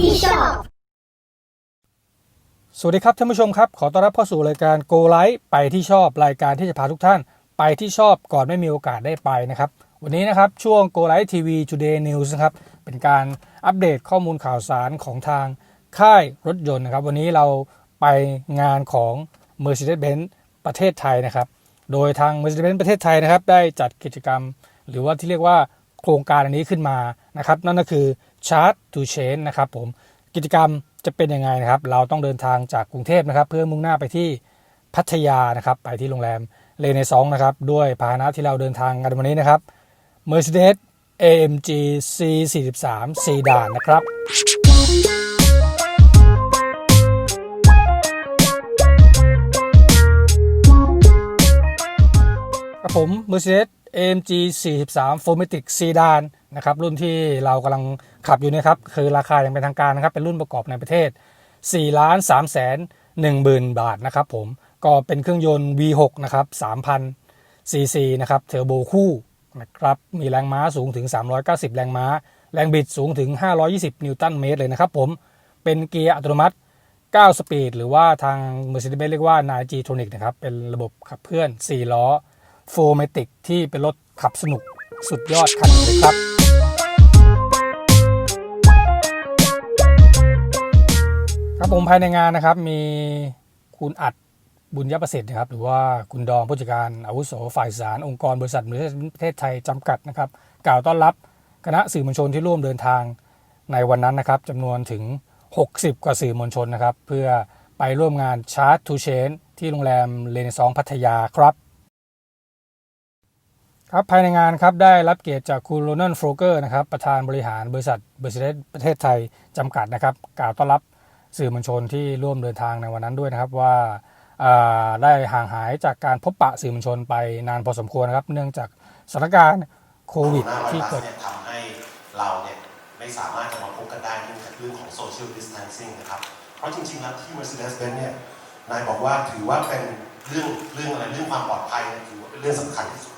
ที่ชอบ สวัสดีครับท่านผู้ชมครับ ขอต้อนรับเข้าสู่รายการ Go Light ไปที่ชอบรายการที่จะพาทุกท่าน ไปที่ชอบก่อนไม่มีโอกาสได้ไปนะครับ วันนี้นะครับช่วง Go Light TV Today News นะครับเป็นการอัปเดตข้อมูลข่าวสารของทางค่ายรถยนต์นะครับ วันนี้เราไปงานของ Mercedes-Benz ประเทศไทยนะครับ โดยทาง Mercedes-Benz ประเทศไทยนะครับ ได้จัดกิจกรรม หรือว่าที่เรียกว่าโครงการอันนี้ขึ้นมานะครับ นั่นก็คือ Charge to Change นะครับผมกิจกรรมจะเป็นยังไงนะครับ เราต้องเดินทางจากกรุงเทพนะครับ เพื่อมุ่งหน้าไปที่พัทยานะครับ ไปที่โรงแรมเลเนซองนะครับ ด้วยพาหนะที่เราเดินทางกันวันนี้นะครับ Mercedes AMG C43 Sedan นะครับครับผม Mercedes AMG 43 Formatic Sedan นะครับรุ่นที่เรากำลังขับอยู่นะครับคือราคาอย่างเป็นทางการนะครับเป็นรุ่นประกอบในประเทศ4ล้าน3แสน1หมื่นบาทนะครับผมก็เป็นเครื่องยนต์ V6 นะครับ3,000 cc นะครับเทอร์โบคู่นะครับมีแรงม้าสูงถึง 390 แรงม้า แรงบิดสูงถึง 520 นิวตันเมตรเลยนะครับผมเป็นเกียร์อัตโนมัติ 9 สปีด หรือว่าทาง Mercedes-Benz เรียกว่า 9G Tronic นะครับเป็นระบบขับเคลื่อน 4 ล้อโฟร์ a มติกที่เป็นรถขับสนุกสุดยอดคันเลยครับ ครับผมภายในงานนะครับมีคุณอัดบุญยประสิทธิ์นะครับหรือว่าคุณดองผู้จัดการอาวุโสฝ่ายสารองค์กรบริษัทมือประเทศไทยจำกัดนะครับ กล่าวต้อนรับคณะสื่อมวลชนที่ร่วมเดินทางในวันนั้นนะครับจำนวนถึง 60 กว่าสื่อมวลชนนะครับ เพื่อไปร่วมงานชาร์ t ทูเชนที่โรงแรมเรเนซองพัทยาครับ ครับภายในงานครับได้รับเกียรติจากคุณโรนัลโฟเกอร์นะครับประธานบริหารบริษัทบร์เซเดประเทศไทยจำกัดนะครับ กล่าวต้อนรับ สื่อมวลชนที่ร่วมเดินทางในวันนั้นด้วยนะครับว่าาได้ห่างหายจากการพบปะสื่อมวลชนไปนานพอสมควรนะครับ เนื่องจากสถานการณ์โควิดที่เกิดทำให้เราเนี่ยไม่สามารถจะมาพบกันได้เนื่องจากเรื่องของ social distancing นะครับ เพราะจริงๆแล้วที่ Mercedes-Benz เนี่ยนายบอกว่าถือว่าเป็นเรื่องเรื่องอะไรเรื่องความปลอดภัยเนี่ยถือว่าเป็นเรื่องสำคัญที่สุด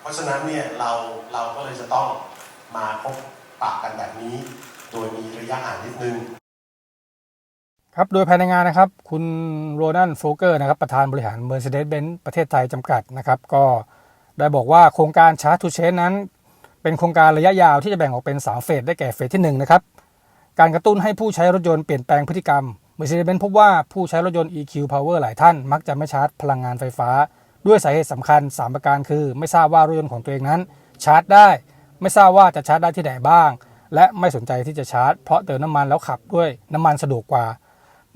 เพราะฉะนั้นเนี่ยเราเราก็เลยจะต้องมาพบปะกันแบบนี้ โดยมีระยะห่างนิดนึง ครับโดยภายในงานนะครับ คุณโรนันโฟเกอร์นะครับประธานบริหาร Mercedes-Benz ประเทศไทยจำกัดนะครับ ก็ได้บอกว่าโครงการชาร์ t ทูเชนนั้น เป็นโครงการระยะยาวที่จะแบ่งออกเป็น 3 เฟสได้แก่เฟสที่1นะครับการกระตุ้นให้ผู้ใช้รถยนต์เปลี่ยนแปลงพฤติกรรม Mercedes-Benz พบว่าผู้ใช้รถยนต์ EQ Power หลายท่าน มักจะไม่ชาร์จพลังงานไฟฟ้า ด้วยสาเหตุสำคัญ 3 ประการคือ ไม่ทราบว่ารถยนต์ของตัวเองนั้น ชาร์จได้ ไม่ทราบว่าจะชาร์จได้ที่ไหนบ้าง และไม่สนใจที่จะชาร์จเพราะเติมน้ำมันแล้วขับด้วยน้ำมันสะดวกกว่า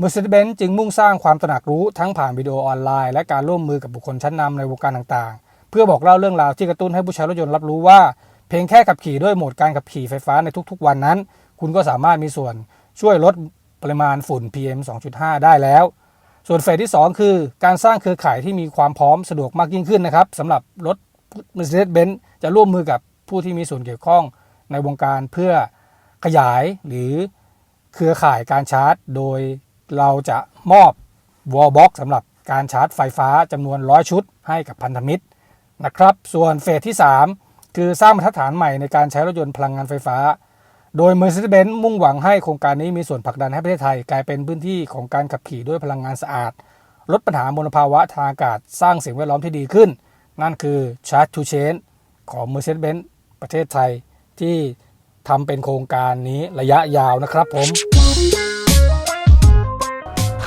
Mercedes-Benz จึงมุ่งสร้างความตระหนักรู้ทั้งผ่านวิดีโอออนไลน์ และการร่วมมือกับบุคคลชั้นนำในวงการต่างๆ เพื่อบอกเล่าเรื่องราวที่กระตุ้นให้ผู้ใช้รถยนต์รับรู้ว่า เพียงแค่ขับขี่ด้วยโหมดการขับขี่ไฟฟ้าในทุกๆ วันนั้น คุณก็สามารถมีส่วนช่วยลดปริมาณฝุ่น PM 2.5 ได้แล้ว ส่วนเฟสที่ 2 คือ การสร้างเครือข่ายที่มีความพร้อมสะดวกมากยิ่งขึ้นนะครับสำหรับรถ Mercedes-Benz จะร่วมมือกับผู้ที่มีส่วนเกี่ยวข้องในวงการเพื่อขยายหรือเครือข่ายการชาร์จ โดย เราจะมอบ wall box สำหรับการชาร์จไฟฟ้าจำนวน 100 ชุดให้กับพันธมิตรนะครับ ส่วนเฟสที่ 3 คือสร้างมาตรฐานใหม่ในการใช้รถยนต์พลังงานไฟฟ้า โดย Mercedes-Benz มุ่งหวังให้โครงการนี้มีส่วนผลักดันให้ประเทศไทย กลายเป็นพื้นที่ของการขับขี่ด้วยพลังงานสะอาด ลดปัญหามลภาวะทางอากาศสร้างสิ่งแวดล้อมที่ดีขึ้น นั่นคือ Charge to Change ของ Mercedes-Benz ประเทศไทยที่ทำเป็นโครงการนี้ระยะยาวนะครับผม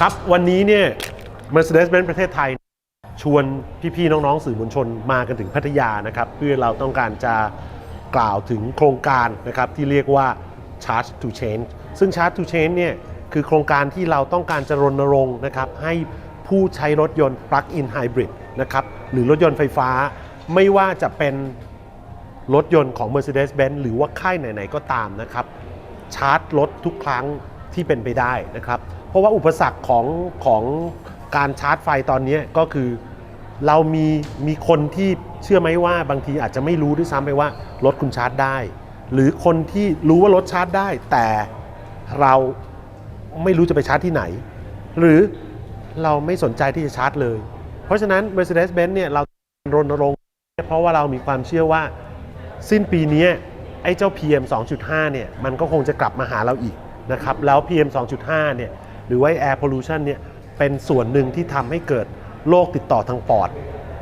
ครับ วันนี้เนี่ย Mercedes-Benz ประเทศไทย ชวนพี่ๆน้องๆสื่อมวลชนมากันถึงพัทยานะครับ เพื่อเราต้องการจะกล่าวถึงโครงการนะครับที่เรียกว่า Charge to Change ซึ่ง Charge to Change เนี่ยคือโครงการที่เราต้องการจะรณรงค์นะครับให้ผู้ใช้รถยนต์ Plug-in Hybrid นะครับหรือรถยนต์ไฟฟ้า ไม่ว่าจะเป็นรถยนต์ของ Mercedes-Benz หรือว่าค่ายไหนๆก็ตามนะครับชาร์จรถทุกครั้งที่เป็นไปได้นะครับ ราะว่าอุปสรรคของของการชาร์จไฟตอนนี้ก็คือเรามีมีคนที่เชื่อไหมว่าบางทีอาจจะไม่รู้ด้วยซ้ำไปว่ารถคุณชาร์จได้ หรือคนที่รู้ว่ารถชาร์จได้ แต่เราไม่รู้จะไปชาร์จที่ไหน หรือเราไม่สนใจที่จะชาร์จเลย เพราะฉะนั้น Mercedes-Benz เนี่ยเรารณรงค์เพราะว่าเรามีความเชื่อว่าสิ้นปีนี้ไอ้เจ้า PM 2.5 เนี่ยมันก็คงจะกลับมาหาเราอีกนะครับแล้ว PM 2.5 เนี่ย หรือว่า air pollution เนี่ยเป็นส่วนหนึ่งที่ทำให้เกิดโรคติดต่อทางปอด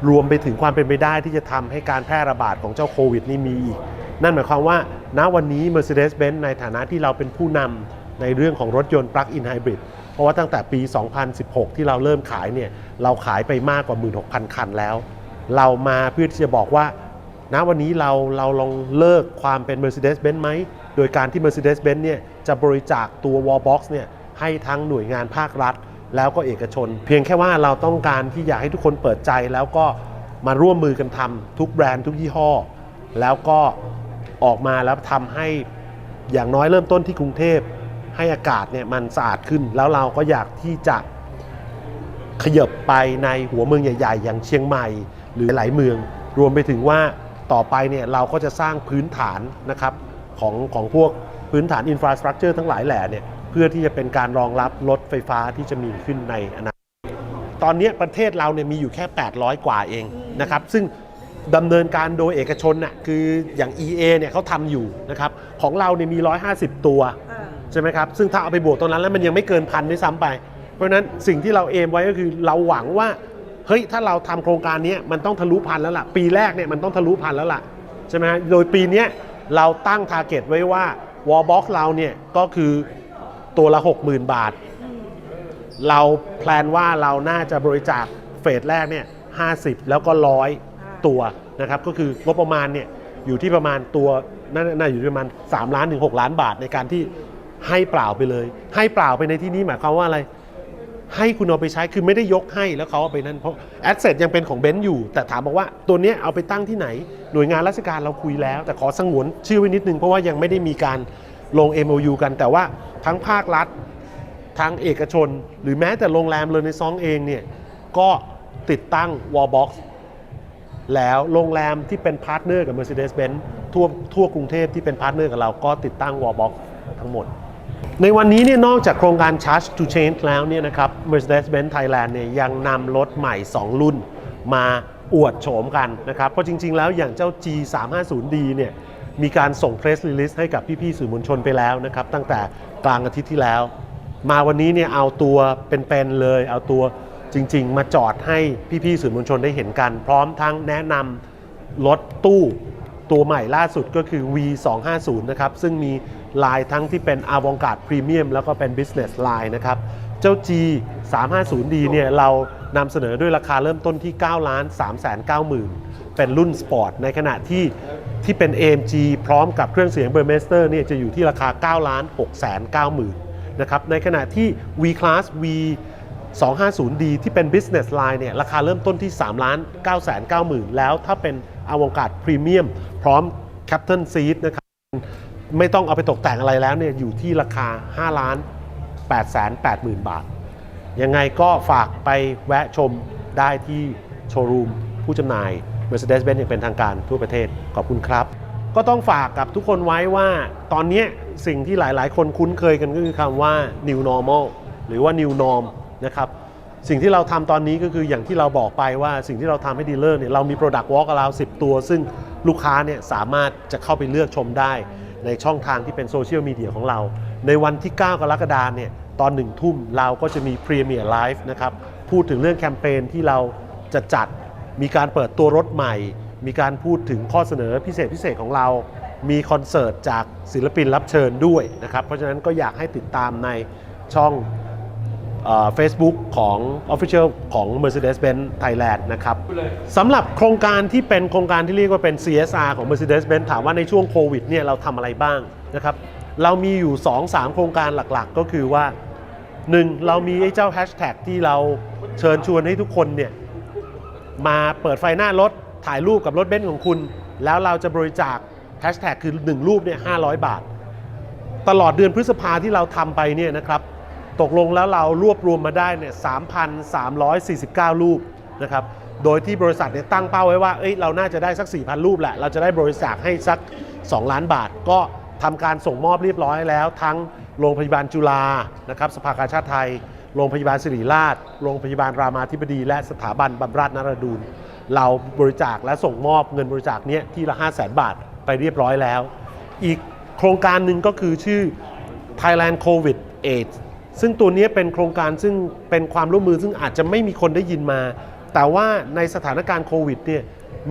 รวมไปถึงความเป็นไปได้ที่จะทำให้การแพร่ระบาดของเจ้าโควิดนี่มีอีก นั่นหมายความว่า ณวันนี้ Mercedes-Benz ในฐานะที่เราเป็นผู้นำในเรื่องของรถยนต์ plug-in hybrid เพราะว่าตั้งแต่ปี 2016 ที่เราเริ่มขายเนี่ยเราขายไปมากกว่า 16,000 คันแล้ว เรามาเพื่อที่จะบอกว่าณวันนี้เราเราลองเลิกความเป็น Mercedes-Benz ไหม โดยการที่ Mercedes-Benz เนี่ยจะบริจาคตัว Wallbox เนี่ย ให้ทั้งหน่วยงานภาครัฐ แล้วก็เอกชน เพียงแค่ว่าเราต้องการที่อยากให้ทุกคนเปิดใจแล้วก็มาร่วมมือกันทำทุกแบรนด์ทุกยี่ห้อ แล้วก็ออกมาแล้วทำให้อย่างน้อยเริ่มต้นที่กรุงเทพให้อากาศเนี่ยมันสะอาดขึ้น แล้วเราก็อยากที่จะขยบไปในหัวเมืองใหญ่ ๆ อย่างเชียงใหม่ หรือหลายเมือง รวมไปถึงว่าต่อไปเนี่ยเราก็จะสร้างพื้นฐานนะครับของของพวกพื้นฐานอินฟราสตรักเจอร์ทั้งหลายแหล่เนี่ย เพื่อที่จะเป็นการรองรับรถไฟฟ้าที่จะมีขึ้นในอนาคตตอนนี้ประเทศเราเนี่ยมีอยู่แค่ 800 กว่าเองนะครับซึ่งดำเนินการโดยเอกชนน่ะคืออย่าง EA เนี่ยเขาทำอยู่นะครับของเราเนี่ยมี 150 ตัวใช่ไหมครับซึ่งถ้าเอาไปบวกตรงนั้นแล้วมันยังไม่เกินพันด้วยซ้ำไป เพราะฉะนั้นสิ่งที่เราเอมไว้ก็คือเราหวังว่าเฮ้ยถ้าเราทำโครงการนี้มันต้องทะลุพันแล้วล่ะ ปีแรกเนี่ยมันต้องทะลุพันแล้วล่ะใช่ไหมฮะโดยปีเนี้ยเราตั้งทาร์เก็ตไว้ว่าวอลบ็อกเราเนี่ยก็คือ ตัวละ 60,000 บาท เราแพลนว่าเราน่าจะบริจาคเฟสแรกเนี่ย50 แล้วก็ร้อยตัวนะครับ ก็คืองบประมาณเนี่ยอยู่ที่ประมาณตัวน่าน่าอยู่ที่ประมาณ 3 ล้านถึง 6 ล้านบาทในการที่ให้เปล่าไปเลย ให้เปล่าไปในที่นี้หมายความว่าอะไร ให้คุณเอาไปใช้คือไม่ได้ยกให้แล้วเขาเอาไปนั่นเพราะแอสเซทยังเป็นของเบนซ์อยู่ แต่ถามบอกว่าตัวเนี้ยเอาไปตั้งที่ไหน หน่วยงานราชการเราคุยแล้ว แต่ขอสงวนชื่อไว้นิดนึงเพราะว่ายังไม่ได้มีการ ลง MOU กันแต่ว่าทั้งภาครัฐทางเอกชน หรือแม้แต่โรงแรมเลยในซองเองเนี่ยก็ติดตั้ง Wallbox แล้วโรงแรมที่เป็นพาร์ทเนอร์กับ Mercedes-Benz ทั่วทั่วกรุงเทพที่เป็นพาร์ทเนอร์กับเราก็ติดตั้ง Wallbox ทั้งหมด ในวันนี้เนี่ยนอกจากโครงการ Charge to Change แล้วเนี่ยนะครับ Mercedes-Benz Thailand เนี่ยยังนำรถใหม่ 2 รุ่นมาอวดโฉมกันนะครับ เพราะจริง ๆ แล้วอย่างเจ้า G350D เนี่ย มีการส่ง press release ให้กับพี่ๆสื่อมวลชนไปแล้วนะครับ ตั้งแต่กลางอาทิตย์ที่แล้ว มาวันนี้เนี่ยเอาตัวเป็นๆเลย เอาตัวจริง ๆ มาจอดให้พี่ๆสื่อมวลชนได้เห็นกัน พร้อมทั้งแนะนำรถตู้ตัวใหม่ล่าสุดก็คือ V250 นะครับ ซึ่งมีลายทั้งที่เป็น a v a n g a r d Premium แล้วก็เป็น Business Line นะครับ เจ้า G 350D เนี่ยเรานำเสนอด้วยราคาเริ่มต้นที่ 9 ล้าน 3 9 0 0 0 0 เป็นรุ่นสปอร์ต ในขณะที่ที่เป็น AMG พร้อมกับเครื่องเสียง b u r m e s t e r เนี่ยจะอยู่ที่ราคา 9 ล้าน6 9 0 0 0 0นะครับ ในขณะที่ V Class V 250D ที่เป็น Business Line เนี่ยราคาเริ่มต้นที่ 3 ล้าน 9 9 0 0 0 0 แล้วถ้าเป็นอวกาศพรีเมียมพร้อม Captain Seat นะครับ ไม่ต้องเอาไปตกแต่งอะไรแล้วเนี่ยอยู่ที่ราคา 5 ล้าน 8แสน8หมื่นบาท ยังไงก็ฝากไปแวะชมได้ที่โชว์รูมผู้จำหน่าย Mercedes-Benz อย่างเป็นทางการทั่วประเทศ ขอบคุณครับ ก็ต้องฝากกับทุกคนไว้ว่าตอนนี้สิ่งที่หลาย ๆ คนคุ้นเคยกันก็คือคำว่า new normal หรือว่า new norm นะครับสิ่งที่เราทำตอนนี้ก็คืออย่างที่เราบอกไปว่าสิ่งที่เราทำให้ดีลเลอร์เนี่ยเรามี Product Walk กับเรา10ตัว ซึ่งลูกค้าเนี่ยสามารถจะเข้าไปเลือกชมได้ในช่องทางที่เป็นโซเชียลมีเดียของเรา ในวันที่ 9 กรกฎาคมเนี่ยตอนหนึ่งทุ่มเราก็จะมีพรีเมียร์ไลฟ์นะครับพูดถึงเรื่องแคมเปญที่เราจะจัดมีการเปิดตัวรถใหม่ มีการพูดถึงข้อเสนอพิเศษพิเศษของเรา มีคอนเสิร์ตจากศิลปินรับเชิญด้วยนะครับเพราะฉะนั้นก็อยากให้ติดตามในช่องเฟซบุ๊กของ Official ของ Mercedes-Benz Thailand นะครับสำหรับโครงการที่เป็นโครงการที่เรียกว่าเป็น CSR ของ Mercedes-Benz ถามว่าในช่วงโควิดเนี่ยเราทำอะไรบ้างนะครับ เรามีอยู่ 2-3 โครงการหลักๆ ก็คือว่า 1. เรามีไอ้เจ้าแฮชแท็กที่เราเชิญชวนให้ทุกคนเนี่ยมาเปิดไฟหน้ารถถ่ายรูปกับรถเบนซ์ของคุณ แล้วเราจะบริจาคแฮชแท็กคือ 1 รูปเนี่ย500 บาท ตลอดเดือนพฤษภาที่เราทำไปเนี่ยนะครับตกลงแล้วเรารวบรวมมาได้เนี่ย3,349 รูปนะครับโดยที่บริษัทเนี่ยตั้งเป้าไว้ว่าเอ้ยเราน่าจะได้สัก 4,000 รูปแหละ เราจะได้บริจาคให้สัก 2 ล้านบาทก็ ทำการส่งมอบเรียบร้อยแล้ว ทั้งโรงพยาบาลจุฬานะครับสภากาชาติไทย โรงพยาบาลศิริราช โรงพยาบาลรามาธิบดี และสถาบันบำราศนราดูนเราบริจาคและส่งมอบเงินบริจาคเนี้ยที่ละ 5 0 0 0 0 0บาทไปเรียบร้อยแล้ว อีกโครงการหนึ่งก็คือชื่อ Thailand COVID AIDS ซึ่งตัวนี้เป็นโครงการซึ่งเป็นความร่วมมือซึ่งอาจจะไม่มีคนได้ยินมา แต่ว่าในสถานการณ์โควิดเนี่ย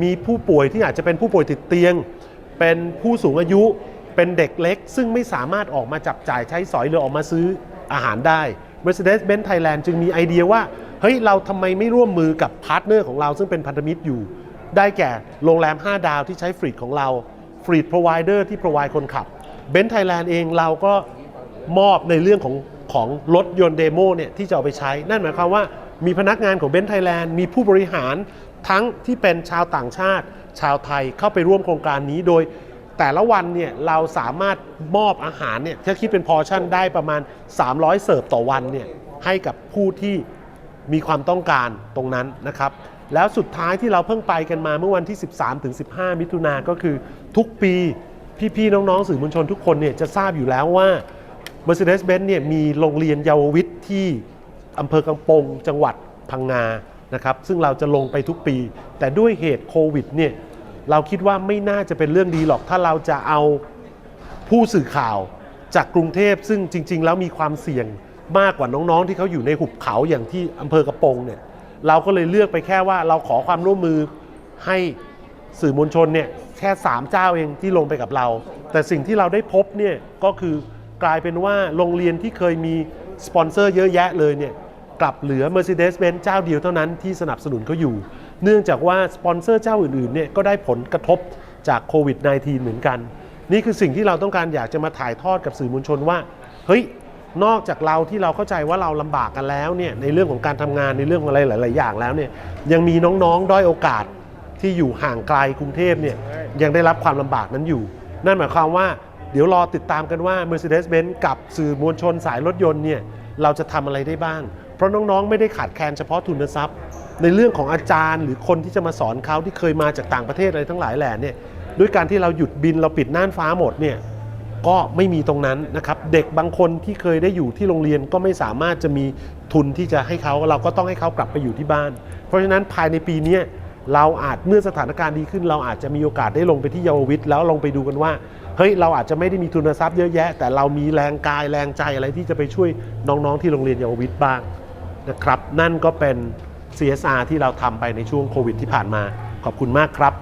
มีผู้ป่วยที่อาจจะเป็นผู้ป่วยติดเตียง เป็นผู้สูงอายุ เป็นเด็กเล็ก ซึ่งไม่สามารถออกมาจับจ่ายใช้สอยหรือออกมาซื้ออาหารได้ Mercedes-Benz Thailand จึงมีไอเดียว่าเฮ้ยเราทำไมไม่ร่วมมือกับพาร์ทเนอร์ของเราซึ่งเป็นพันธมิตรอยู่ ได้แก่โรงแรม 5 ดาวที่ใช้ฟรีดของเราฟรีดพรอไวเดอร์ที่พรอไวคนขับเบน z ์ไทยแลนด์เองเราก็มอบในเรื่องของของรถยนต์เดโมเนี่ยที่จะเอาไปใช้ นั่นหมายความว่ามีพนักงานของเบน z ์ไทยแลนด์มีผู้บริหารทั้งที่เป็นชาวต่างชาติ ชาวไทยเข้าไปร่วมโครงการนี้โดย แต่ละวันเนี่ยเราสามารถมอบอาหารเนี่ยถ้าคิดเป็นพอชั่นได้ประมาณ 300 เสิร์ฟต่อวันเนี่ยให้กับผู้ที่มีความต้องการตรงนั้นนะครับ แล้วสุดท้ายที่เราเพิ่งไปกันมาเมื่อวันที่ 13ถึง15 มิถุนาก็คือทุกปีพี่ๆน้องๆสื่อมวลชนทุกคนเนี่ยจะทราบอยู่แล้วว่า Mercedes-Benz เนี่ยมีโรงเรียนเยาววิทย์ที่อำเภอกำปงจังหวัดพังงานะครับซึ่งเราจะลงไปทุกปี แต่ด้วยเหตุโควิดเนี่ย เราคิดว่าไม่น่าจะเป็นเรื่องดีหรอกถ้าเราจะเอาผู้สื่อข่าวจากกรุงเทพซึ่งจริง ๆ แล้วมีความเสี่ยงมากกว่าน้องๆ ที่เขาอยู่ในหุบเขาอย่างที่อำเภอกระโปงเนี่ยเราก็เลยเลือกไปแค่ว่าเราขอความร่วมมือให้สื่อมวลชนเนี่ยแค่ 3 เจ้าเองที่ลงไปกับเรา แต่สิ่งที่เราได้พบเนี่ยก็คือกลายเป็นว่าโรงเรียนที่เคยมีสปอนเซอร์เยอะแยะเลยเนี่ยกลับเหลือ Mercedes-Benz เจ้าเดียวเท่านั้นที่สนับสนุนเขาอยู่ เนื่องจากว่าสปอนเซอร์เจ้าอื่นๆเนี่ยก็ได้ผลกระทบจากโควิด -19 เหมือนกัน นี่คือสิ่งที่เราต้องการอยากจะมาถ่ายทอดกับสื่อมวลชนว่า เฮ้ย นอกจากเราที่เราเข้าใจว่าเราลำบากกันแล้วเนี่ยในเรื่องของการทำงานในเรื่องอะไรหลาย ๆ อย่างแล้วเนี่ยยังมีน้อง ๆ ด้อยโอกาสที่อยู่ห่างไกลกรุงเทพเนี่ยยังได้รับความลำบากนั้นอยู่ นั่นหมายความว่าเดี๋ยวรอติดตามกันว่า Mercedes-Benz กับสื่อมวลชนสายรถยนต์เนี่ยเราจะทำอะไรได้บ้าง เพราะน้อง ๆ ไม่ได้ขาดแคลนเฉพาะทุนทรัพย์ ในเรื่องของอาจารย์หรือคนที่จะมาสอนเขาที่เคยมาจากต่างประเทศอะไรทั้งหลายแหล่เนี่ยด้วยการที่เราหยุดบินเราปิดน่านฟ้าหมดเนี่ยก็ไม่มีตรงนั้นนะครับ เด็กบางคนที่เคยได้อยู่ที่โรงเรียนก็ไม่สามารถจะมีทุนที่จะให้เขาเราก็ต้องให้เขากลับไปอยู่ที่บ้าน เพราะฉะนั้นภายในปีนี้เราอาจเมื่อสถานการณ์ดีขึ้น เราอาจจะมีโอกาสได้ลงไปที่เยาววิทย์แล้วลองไปดูกันว่าเฮ้ยเราอาจจะไม่ได้มีทุนทรัพย์เยอะแยะ แต่เรามีแรงกายแรงใจอะไรที่จะไปช่วยน้องๆที่โรงเรียนเยาววิทย์บ้างนะครับ นั่นก็เป็น CSR ที่เราทำไปในช่วงโควิดที่ผ่านมา ขอบคุณมากครับ